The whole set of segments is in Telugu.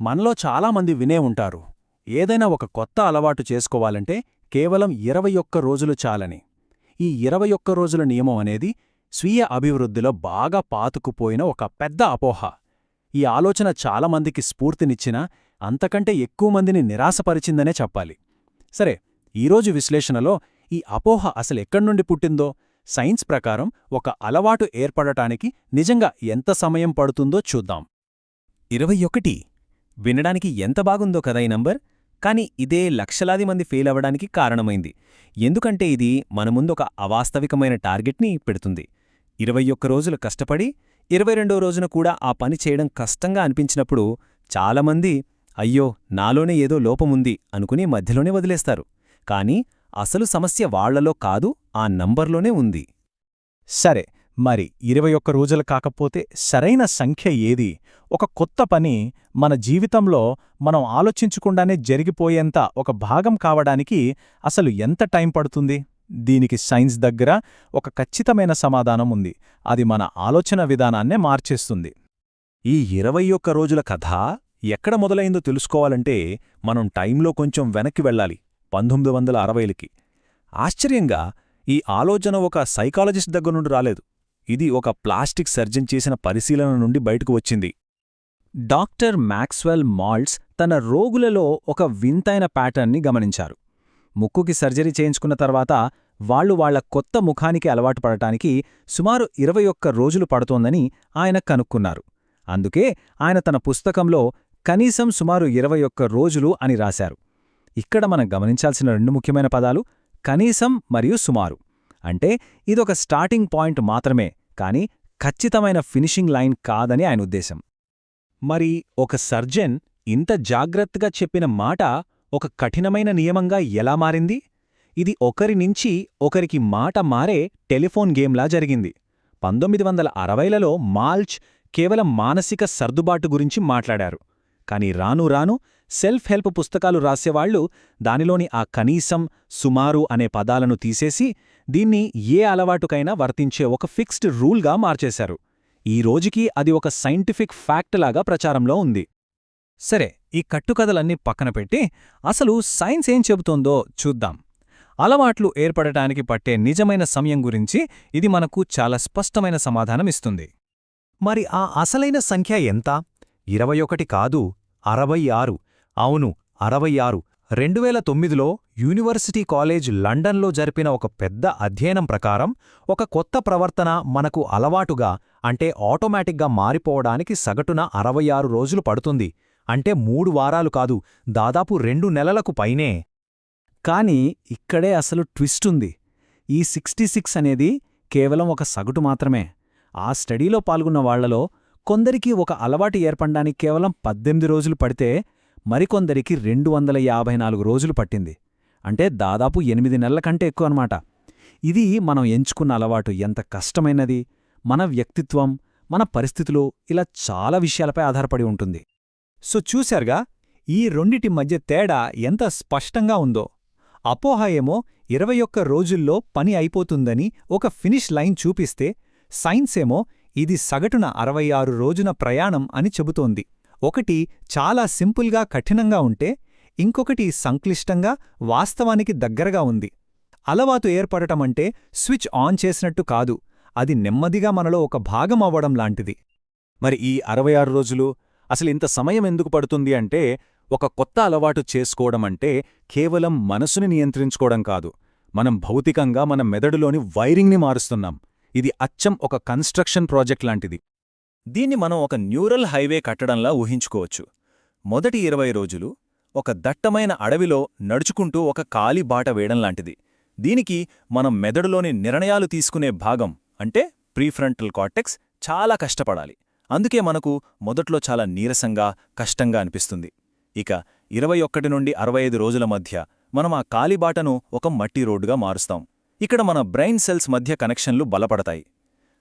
మనలో చాలామంది వినే ఉంటారు. ఏదైనా ఒక కొత్త అలవాటు చేసుకోవాలంటే కేవలం ఇరవై ఒక్క రోజులు చాలని. ఈ ఇరవై ఒక్క రోజుల నియమం అనేది స్వీయ అభివృద్ధిలో బాగా పాతుకుపోయిన ఒక పెద్ద అపోహ. ఈ ఆలోచన చాలామందికి స్ఫూర్తినిచ్చినా అంతకంటే ఎక్కువ మందిని నిరాశపరిచిందనే చెప్పాలి. సరే ఈరోజు విశ్లేషణలో ఈ అపోహ అసలెక్కడ్నుండి పుట్టిందో సైన్స్ ప్రకారం ఒక అలవాటు ఏర్పడటానికి నిజంగా ఎంత సమయం పడుతుందో చూద్దాం. ఇరవై ఒకటి వినడానికి ఎంత బాగుందో కదా ఈ నంబర్? కానీ ఇదే లక్షలాది మంది ఫెయిల్ అవ్వడానికి కారణమైంది. ఎందుకంటే ఇది మన ముందు ఒక అవాస్తవికమైన టార్గెట్ని పెడుతుంది. ఇరవై ఒక్క రోజులు కష్టపడి ఇరవై రెండో రోజున కూడా ఆ పని చేయడం కష్టంగా అనిపించినప్పుడు చాలామంది అయ్యో నాలోనే ఏదో లోపముంది అనుకుని మధ్యలోనే వదిలేస్తారు. కానీ అసలు సమస్య వాళ్ళలో కాదు ఆ నంబర్లోనే ఉంది. సరే మరి ఇరవై ఒక్క రోజులు కాకపోతే సరైన సంఖ్య ఏది? ఒక కొత్త పని మన జీవితంలో మనం ఆలోచించకుండానే జరిగిపోయేంత ఒక భాగం కావడానికి అసలు ఎంత టైం పడుతుంది? దీనికి సైన్స్ దగ్గర ఒక ఖచ్చితమైన సమాధానం ఉంది. అది మన ఆలోచన విధానాన్నే మార్చేస్తుంది. ఈ ఇరవై ఒక్క రోజుల కథ ఎక్కడ మొదలైందో తెలుసుకోవాలంటే మనం టైంలో కొంచెం వెనక్కి వెళ్ళాలి. పంతొమ్మిది వందల అరవైలకి. ఆశ్చర్యంగా ఈ ఆలోచన ఒక సైకాలజిస్ట్ దగ్గర నుండి రాలేదు. ఇది ఒక ప్లాస్టిక్ సర్జన్ చేసిన పరిశీలన నుండి బయటకు వచ్చింది. డాక్టర్ మ్యాక్స్వెల్ మాల్ట్స్ తన రోగులలో ఒక వింతైన ప్యాటర్న్ని గమనించారు. ముక్కుకి సర్జరీ చేయించుకున్న తర్వాత వాళ్ళు వాళ్ళ కొత్త ముఖానికి అలవాటు పడటానికి సుమారు ఇరవై ఒక్క రోజులు పడుతోందని ఆయన కనుక్కున్నారు. అందుకే ఆయన తన పుస్తకంలో కనీసం సుమారు ఇరవై ఒక్క రోజులు అని రాశారు. ఇక్కడ మనం గమనించాల్సిన రెండు ముఖ్యమైన పదాలు కనీసం మరియు సుమారు. అంటే ఇదొక స్టార్టింగ్ పాయింట్ మాత్రమే కాని ఖచ్చితమైన ఫినిషింగ్ లైన్ కాదని ఆయన ఉద్దేశం. మరి ఒక సర్జన్ ఇంత జాగ్రత్తగా చెప్పిన మాట ఒక కఠినమైన నియమంగా ఎలా మారింది? ఇది ఒకరి నుంచి ఒకరికి మాట మారే టెలిఫోన్ గేమ్లా జరిగింది. పంతొమ్మిది వందల అరవైలలో మాల్చ్ కేవలం మానసిక సర్దుబాటు గురించి మాట్లాడారు. కాని రాను రాను సెల్ఫ్ హెల్ప్ పుస్తకాలు రాసేవాళ్ళు దానిలోని ఆ కనీసం సుమారు అనే పదాలను తీసేసి దీన్ని ఏ అలవాటుకైనా వర్తించే ఒక ఫిక్స్డ్ రూల్గా మార్చేశారు. ఈ రోజుకి అది ఒక సైంటిఫిక్ ఫ్యాక్ట్ లాగా ప్రచారంలో ఉంది. సరే ఈ కట్టుకథలన్నీ పక్కన పెట్టి అసలు సైన్స్ ఏం చెబుతోందో చూద్దాం. అలవాట్లు ఏర్పడటానికి పట్టే నిజమైన సమయం గురించి ఇది మనకు చాలా స్పష్టమైన సమాధానమిస్తుంది మరి ఆ అసలైన సంఖ్య ఎంత? ఇరవై ఒకటి కాదు అరవై ఆరు. అవును అరవై ఆరు. రెండువేల తొమ్మిదిలో యూనివర్సిటీ కాలేజ్ లండన్లో జరిపిన ఒక పెద్ద అధ్యయనం ప్రకారం ఒక కొత్త ప్రవర్తన మనకు అలవాటుగా అంటే ఆటోమేటిక్గా మారిపోవడానికి సగటున అరవై ఆరు రోజులు పడుతుంది. అంటే మూడు వారాలు కాదు దాదాపు రెండు నెలలకు పైనే. కాని ఇక్కడే అసలు ట్విస్టుంది ఈ సిక్స్టీ సిక్స్ అనేది కేవలం ఒక సగటు మాత్రమే. ఆ స్టడీలో పాల్గొన్న వాళ్ళలో కొందరికి ఒక అలవాటు ఏర్పడడానికి కేవలం పద్దెనిమిది రోజులు పడితే మరికొందరికి రెండు వందల యాభై నాలుగు రోజులు పట్టింది. అంటే దాదాపు ఎనిమిది నెలల కంటే ఎక్కువ అనమాట ఇది మనం ఎంచుకున్న అలవాటు ఎంత కష్టమైనది. మన వ్యక్తిత్వం మన పరిస్థితులు ఇలా చాలా విషయాలపై ఆధారపడి ఉంటుంది. సో చూశారుగా ఈ రెండిటి మధ్య తేడా ఎంత స్పష్టంగా ఉందో. అపోహ ఏమో ఇరవై ఒక్క రోజుల్లో పని అయిపోతుందని ఒక ఫినిష్ లైన్ చూపిస్తే సైన్సేమో ఇది సగటున అరవై ఆరు రోజున ప్రయాణం అని చెబుతోంది. ఒకటి చాలా సింపుల్గా కఠినంగా ఉంటే ఇంకొకటి సంక్లిష్టంగా వాస్తవానికి దగ్గరగా ఉంది. అలవాతు ఏర్పడటమంటే స్విచ్ ఆన్ చేసినట్టు కాదు అది నెమ్మదిగా మనలో ఒక భాగం అవ్వడం లాంటిది. మరి ఈ అరవై ఆరు రోజులు అసలింత సమయం ఎందుకు పడుతుంది అంటే ఒక కొత్త అలవాటు చేసుకోవడమంటే కేవలం మనసుని నియంత్రించుకోవడం కాదు. మనం భౌతికంగా మన మెదడులోని వైరింగ్ని మారుస్తున్నాం. ఇది అచ్చం ఒక కన్స్ట్రక్షన్ ప్రాజెక్ట్ లాంటిది. దీన్ని మనం ఒక న్యూరల్ హైవే కట్టడంలా ఊహించుకోవచ్చు. మొదటి ఇరవై రోజులు ఒక దట్టమైన అడవిలో నడుచుకుంటూ ఒక కాలి బాట వేయడం లాంటిది. దీనికి మనం మెదడులోని నిర్ణయాలు తీసుకునే భాగం అంటే ప్రీఫ్రంటల్ కార్టెక్స్ చాలా కష్టపడాలి. అందుకే మనకు మొదట్లో చాలా నీరసంగా కష్టంగా అనిపిస్తుంది. ఇక ఇరవై ఒక్కటి నుండి అరవై ఐదు రోజుల మధ్య మనం ఆ కాలిబాటను ఒక మట్టి రోడ్డుగా మారుస్తాం. ఇక్కడ మన బ్రెయిన్ సెల్స్ మధ్య కనెక్షన్లు బలపడతాయి.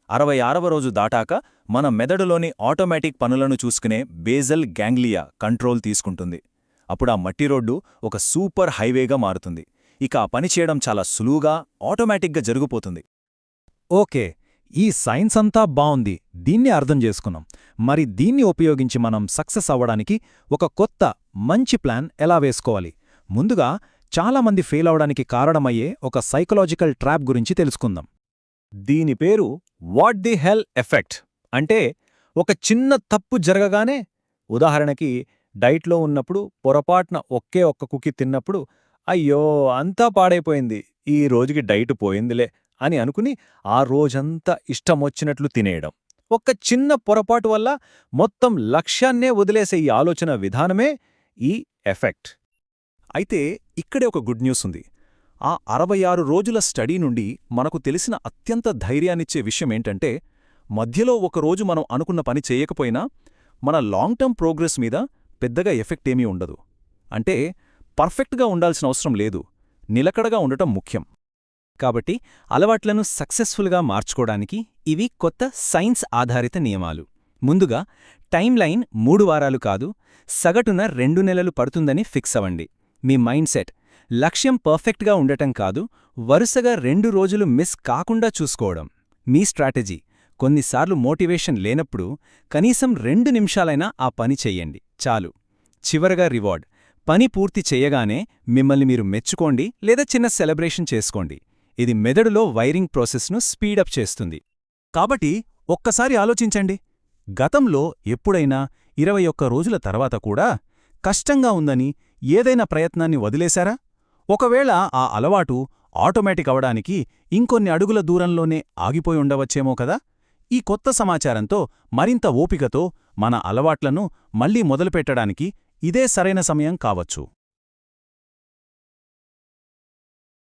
అరవై ఆరవ రోజు దాటాక మన మెదడులోని ఆటోమేటిక్ పనులను చూసుకునే బేజల్ గ్యాంగ్లియా కంట్రోల్ తీసుకుంటుంది. అప్పుడు ఆ మట్టి రోడ్డు ఒక సూపర్ హైవేగా మారుతుంది. ఇక ఆ పని చేయడం చాలా సులువుగా ఆటోమేటిక్గా జరిగిపోతుంది. ఓకే ఈ సైన్స్ అంతా బావుంది. దీన్ని అర్థం చేసుకున్నాం. మరి దీన్ని ఉపయోగించి మనం సక్సెస్ అవ్వడానికి ఒక కొత్త మంచి ప్లాన్ ఎలా వేసుకోవాలి? ముందుగా చాలామంది ఫెయిల్ అవడానికి కారణమయ్యే ఒక సైకలాజికల్ ట్రాప్ గురించి తెలుసుకుందాం. దీని పేరు వాట్ ది హెల్ ఎఫెక్ట్ అంటే ఒక చిన్న తప్పు జరగగానే ఉదాహరణకి డైట్లో ఉన్నప్పుడు పొరపాటున ఒకే ఒక్క కుకి తిన్నప్పుడు అయ్యో అంతా పాడైపోయింది ఈ రోజుకి డైట్ పోయిందిలే అని అనుకుని ఆ రోజంతా ఇష్టమొచ్చినట్లు తినేయడం. ఒక్క చిన్న పొరపాటు వల్ల మొత్తం లక్ష్యాన్నే వదిలేసే ఈ ఆలోచన విధానమే ఈ ఎఫెక్ట్. అయితే ఇక్కడే ఒక గుడ్ న్యూస్ ఉంది. ఆ అరవై ఆరు రోజుల స్టడీ నుండి మనకు తెలిసిన అత్యంత ధైర్యాన్నిచ్చే విషయమేంటంటే మధ్యలో ఒకరోజు మనం అనుకున్న పని చేయకపోయినా మన లాంగ్ టర్మ్ ప్రోగ్రెస్ మీద పెద్దగా ఎఫెక్ట్ ఏమీ ఉండదు. అంటే పర్ఫెక్ట్గా ఉండాల్సిన అవసరం లేదు. నిలకడగా ఉండటం ముఖ్యం. కాబట్టి అలవాట్లను సక్సెస్ఫుల్గా మార్చుకోవడానికి ఇవి కొత్త సైన్స్ ఆధారిత నియమాలు. ముందుగా టైం లైన్ మూడు వారాలు కాదు సగటున రెండు నెలలు పడుతుందని ఫిక్స్ అవ్వండి. మీ మైండ్ సెట్ లక్ష్యం పర్ఫెక్ట్గా ఉండటం కాదు వరుసగా రెండు రోజులు మిస్ కాకుండా చూసుకోవడం. మీ స్ట్రాటజీ. కొన్నిసార్లు మోటివేషన్ లేనప్పుడు కనీసం రెండు నిమిషాలైనా ఆ పని చెయ్యండి. చాలు. చివరగా రివార్డ్. పని పూర్తి చెయ్యగానే మిమ్మల్ని మీరు మెచ్చుకోండి లేదా చిన్న సెలబ్రేషన్ చేసుకోండి. ఇది మెదడులో వైరింగ్ ప్రాసెస్ను స్పీడప్ చేస్తుంది. కాబట్టి ఒక్కసారి ఆలోచించండి. గతంలో ఎప్పుడైనా ఇరవై ఒక్క రోజుల తర్వాత కూడా కష్టంగా ఉందని ఏదైనా ప్రయత్నాన్ని వదిలేశారా? ఒకవేళ ఆ అలవాటు ఆటోమేటిక్ అవడానికి ఇంకొన్ని అడుగుల దూరంలోనే ఆగిపోయి ఉండవచ్చేమో కదా? ఈ కొత్త సమాచారంతో మరింత ఓపికతో మన అలవాట్లను మళ్ళీ మొదలుపెట్టడానికి ఇదే సరైన సమయం కావచ్చు.